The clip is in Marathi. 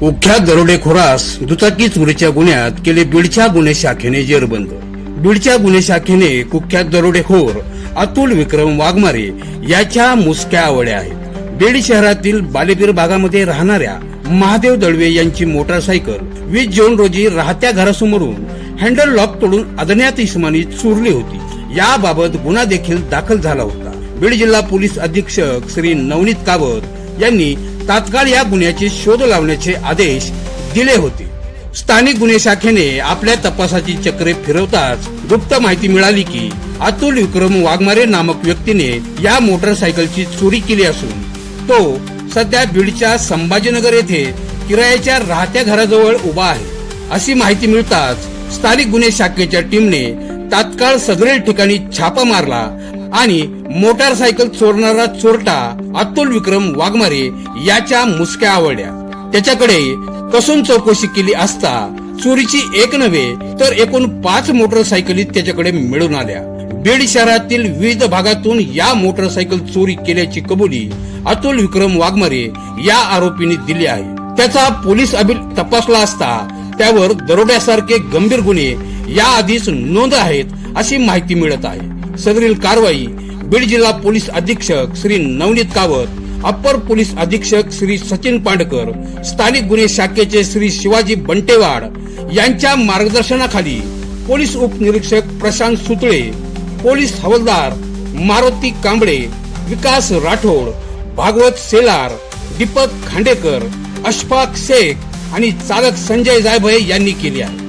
कुख्यात दरोडेखोरास दुचाकी चोरीच्या गुन्ह्यात केले बीडच्या गुन्हे शाखेने जेरबंद. बीडच्या गुन्हे शाखेने कुख्यात दरोडेखोर अतुल विक्रम वाघमारे याच्या मुसक्या आवड्या आहेत. बीड शहरातील बालेपीर भागामध्ये राहणाऱ्या महादेव दळवे यांची मोटारसायकल वीस जून रोजी राहत्या घरासमोरून हँडल लॉक तोडून अज्ञात इसमानी चोरली होती. याबाबत गुन्हा देखील दाखल झाला होता. बीड जिल्हा पोलीस अधीक्षक श्री नवनीत कावत यांनी तात्काळ या गुन्ह्याचे शोध लावण्याचे आदेश दिले होते. स्थानिक गुन्हे शाखेने आपल्या तपासाची चक्रे फिरवताच गुप्त माहिती मिळाली की अतुल विक्रम वाघमारे नामक व्यक्तीने या मोटरसायकलची चोरी केली असून तो सध्या बीडच्या संभाजीनगर येथे किरायाच्या राहत्या घराजवळ उभा आहे. अशी माहिती मिळताच स्थानिक गुन्हे शाखेच्या टीमने तात्काळ सगळे ठिकाणी छापा मारला आणि मोटारसायकल चोरणारा चोरटा अतुल विक्रम वाघमारे याच्या मुसक्या आवडल्या त्याच्याकडे कसून चौकशी केली असता चोरीची एक नव्हे तर एकूण पाच मोटरसायकली त्याच्याकडे मिळून आल्या. बीड शहरातील विविध भागातून या मोटरसायकल चोरी केल्याची कबुली अतुल विक्रम वाघमारे या आरोपीने दिली आहे. त्याचा पोलीस अभिल तपासला असता त्यावर दरोड्यासारखे गंभीर गुन्हे या आधीच नोंद आहेत अशी माहिती मिळत आहे. सदरील कारवाई बीड जिल्हा पोलीस अधीक्षक श्री नवनीत कावत अप्पर पोलीस अधीक्षक श्री सचिन पांडकर स्थानिक गुन्हे शाखेचे श्री शिवाजी बंटेवाड यांच्या मार्गदर्शनाखाली पोलीस उपनिरीक्षक प्रशांत सुतळे पोलीस हवालदार मारुती कांबळे विकास राठोड भागवत सेलार दीपक खांडेकर अशफाक शेख आणि चालक संजय जायभय यांनी केली आहे.